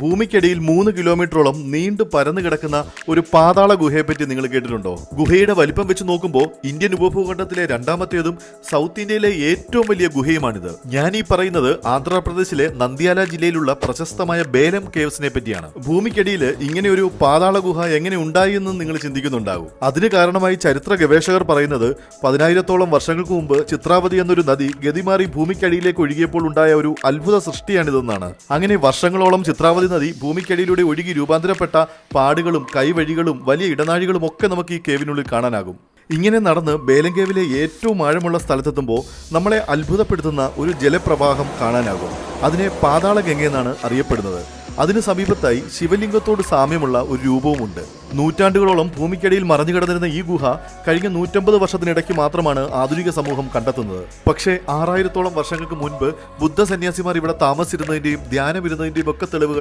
ഭൂമിക്കടിയിൽ മൂന്ന് കിലോമീറ്ററോളം നീണ്ടു പരന്നു കിടക്കുന്ന ഒരു പാതാള ഗുഹയെപ്പറ്റി നിങ്ങൾ കേട്ടിട്ടുണ്ടോ? ഗുഹയുടെ വലിപ്പം വെച്ച് നോക്കുമ്പോൾ ഇന്ത്യൻ ഉപഭൂഖണ്ഡത്തിലെ രണ്ടാമത്തേതും സൗത്ത് ഇന്ത്യയിലെ ഏറ്റവും വലിയ ഗുഹയുമാണിത്. ഞാൻ ഈ പറയുന്നത് ആന്ധ്രാപ്രദേശിലെ നന്ദിയാല ജില്ലയിലുള്ള പ്രശസ്തമായ ബേലം കേവ്സിനെ പറ്റിയാണ്. ഭൂമിക്കടിയിൽ ഇങ്ങനെ ഒരു പാതാള ഗുഹ എങ്ങനെ ഉണ്ടായി എന്ന് നിങ്ങൾ ചിന്തിക്കുന്നുണ്ടാകും. അതിന് കാരണമായി ചരിത്ര ഗവേഷകർ പറയുന്നത് പതിനായിരത്തോളം വർഷങ്ങൾക്ക് മുമ്പ് ചിത്രാവതി എന്നൊരു നദി ഗതിമാറി ഭൂമിക്കടിയിലേക്ക് ഒഴുകിയപ്പോൾ ഉണ്ടായ ഒരു അത്ഭുത സൃഷ്ടിയാണിതെന്നാണ്. അങ്ങനെ വർഷങ്ങളോളം ചിത്രാവതി നദി ഭൂമിക്കടിയിലൂടെ ഒഴുകി രൂപാന്തരപ്പെട്ട പാടുകളും കൈവഴികളും വലിയ ഇടനാഴികളും ഒക്കെ നമുക്ക് ഈ കേവിനുള്ളിൽ കാണാനാകും. ഇങ്ങനെ നടന്ന് ബേലങ്കേവിലെ ഏറ്റവും ആഴമുള്ള സ്ഥലത്തെത്തുമ്പോൾ നമ്മളെ അത്ഭുതപ്പെടുത്തുന്ന ഒരു ജലപ്രവാഹം കാണാനാകും. അതിനെ പാതാള ഗംഗയെന്നാണ് അറിയപ്പെടുന്നത്. അതിന് സമീപത്തായി ശിവലിംഗത്തോട് സാമ്യമുള്ള ഒരു രൂപവുമുണ്ട്. നൂറ്റാണ്ടുകളോളം ഭൂമിക്കടിയിൽ മറഞ്ഞു കിടന്നിരുന്ന ഈ ഗുഹ കഴിഞ്ഞ നൂറ്റമ്പത് വർഷത്തിനിടയ്ക്ക് മാത്രമാണ് ആധുനിക സമൂഹം കണ്ടെത്തുന്നത്. പക്ഷേ ആറായിരത്തോളം വർഷങ്ങൾക്ക് മുൻപ് ബുദ്ധ സന്യാസിമാർ ഇവിടെ താമസിച്ചിരുന്നതിന്റെയും ധ്യാനമിരുന്നതിന്റെയും ഒക്കെ തെളിവുകൾ